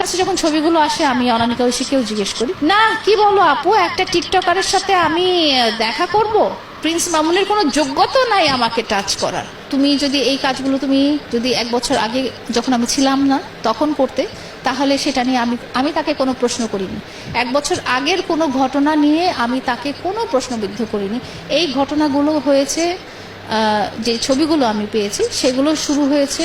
কাছে যখন ছবিগুলো আসে, আমি অনামিকা ঐশীকেও জিজ্ঞেস করি, না, কি বলো আপু? একটা টিকটকারের সাথে আমি দেখা করব? প্রিন্স মামুনের কোনো যোগ্যতা নাই আমাকে টাচ করার। তুমি যদি এই কাজগুলো তুমি যদি এক বছর আগে যখন আমি ছিলাম না, তখন করতে, তাহলে সেটা নিয়ে আমি আমি তাকে কোনো প্রশ্ন করিনি। এক বছর আগের কোনো ঘটনা নিয়ে আমি তাকে কোনো প্রশ্নবিদ্ধ করিনি। এই ঘটনাগুলো হয়েছে যে ছবিগুলো আমি পেয়েছি, সেগুলো শুরু হয়েছে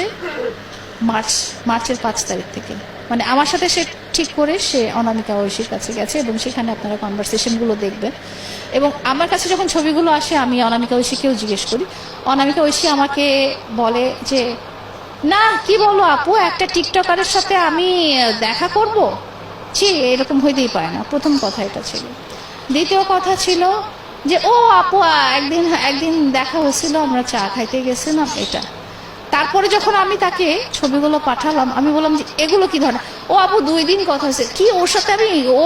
মার্চ, মার্চের পাঁচ তারিখ থেকে। মানে আমার সাথে সে ঠিক করে সে অনামিকা ঐশীর কাছে গেছে এবং সেখানে আপনারা কনভারসেশনগুলো দেখবেন। এবং আমার কাছে যখন ছবিগুলো আসে, আমি অনামিকা ঐশীকেও জিজ্ঞেস করি। অনামিকা ঐশী আমাকে বলে যে, না, কি বলো আপু, একটা টিকটকারের সাথে আমি দেখা করব? ছি, এরকম হইতেই পারে না। প্রথম কথা এটা ছিল। দ্বিতীয় কথা ছিল যে, ও আপু একদিন একদিন দেখা হয়েছিল, আমরা চা খাইতে গেছিলাম, এটা। তারপরে যখন আমি তাকে ছবিগুলো পাঠালাম, আমি বললাম যে, এগুলো কি ধরনের? ও আপু, দুই দিন কথা হয়েছে। কি, ওর সাথে আমি ও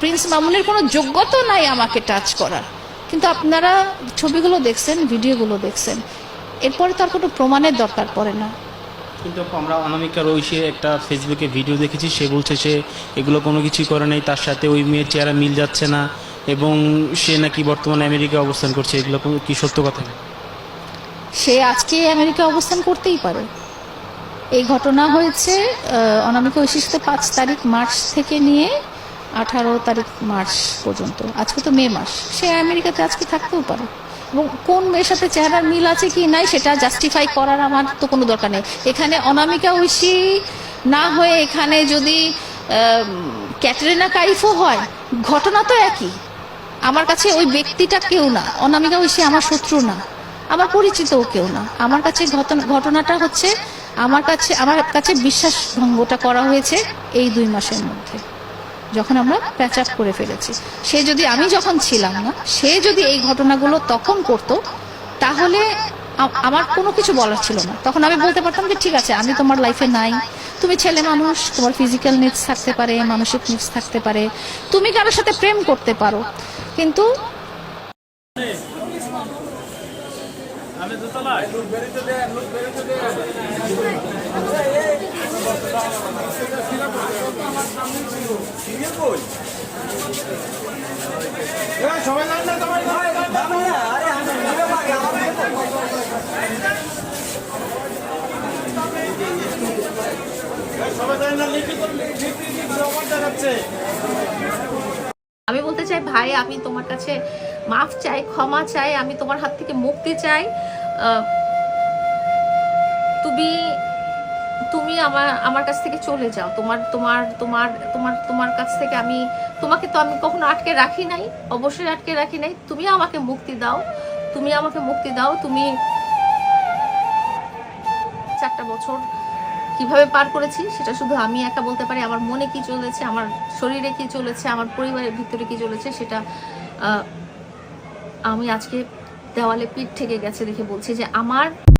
প্রিন্স মামুনের কোনো যোগ্যতা নাই আমাকে টাচ করার। কিন্তু আপনারা ছবিগুলো দেখছেন, ভিডিওগুলো দেখছেন, এরপরে তার কোনো প্রমাণের দরকার পড়ে না। কিন্তু আমরা অনামিকার ঐশী একটা ফেসবুকে ভিডিও দেখেছি, সে বলছে সে এগুলো কোনো কিছুই করে নাই, তার সাথে ওই মেয়ের চেহারা মিল যাচ্ছে না, এবং সে নাকি বর্তমানে আমেরিকা অবস্থান করছে, এগুলো কি সত্য কথা? সে আজকে আমেরিকা অবস্থান করতেই পারে। এই ঘটনা হয়েছে অনামিকা সাথে পাঁচ তারিখ মার্চ থেকে নিয়ে আঠারো তারিখ মার্চ পর্যন্ত। আজকে তো মে মাস। সে আমেরিকাতে আজকে থাকতেও পারে। এবং কোন মেয়ের সাথে চেহারার মিল আছে কি নাই সেটা জাস্টিফাই করার আমার তো কোনো দরকার নেই। এখানে অনামিকা ঐশী না হয়ে এখানে যদি ক্যাটরিনা কাইফও হয়, ঘটনা তো একই। আমার কাছে ওই ব্যক্তিটা কেউ না। অনামিকা ঐশী আমার শত্রু না। আমার পরিচিতও কেউ না। আমার কাছে ঘটনা- ঘটনাটা হচ্ছে, আমার কাছে আমার কাছে বিশ্বাস ভঙ্গটা করা হয়েছে এই দুই মাসের মধ্যে, যখন আমরা প্যাচ আপ করে ফেলেছি। সে যদি আমি যখন ছিলাম না, সে যদি এই ঘটনাগুলো তখন করত, তাহলে আমার কোনো কিছু বলার ছিল না। তখন আমি বলতে পারতাম যে, ঠিক আছে, আমি তোমার লাইফে নাই। তুমি ছেলে মানুষ, তোমার ফিজিক্যাল নিডস থাকতে পারে, মানসিক নিডস থাকতে পারে। তুমি কারোর সাথে প্রেম করতে পারো। কিন্তু আমি বলতে চাই, ভাই, আমি তোমার কাছে মাফ চাই, ক্ষমা চাই, আমি তোমার হাত থেকে মুক্তি চাই। তুমি তুমি আমার আমার কাছ থেকে চলে যাও। তোমার তোমার তোমার তোমার তোমার কাছ থেকে আমি, তোমাকে তো আমি কখনো আটকে রাখি নাই, অবশ্যই আটকে রাখি নাই। তুমি আমাকে মুক্তি দাও, তুমি আমাকে মুক্তি দাও। তুমি চারটা বছর কীভাবে পার করেছি সেটা শুধু আমি একা বলতে পারি। আমার মনে কি চলেছে, আমার শরীরে কি চলেছে, আমার পরিবারের ভিতরে কি চলেছে সেটা আমি আজকে দেওয়ালে পিঠ থেকে গেছে দেখে বলছি যে আমার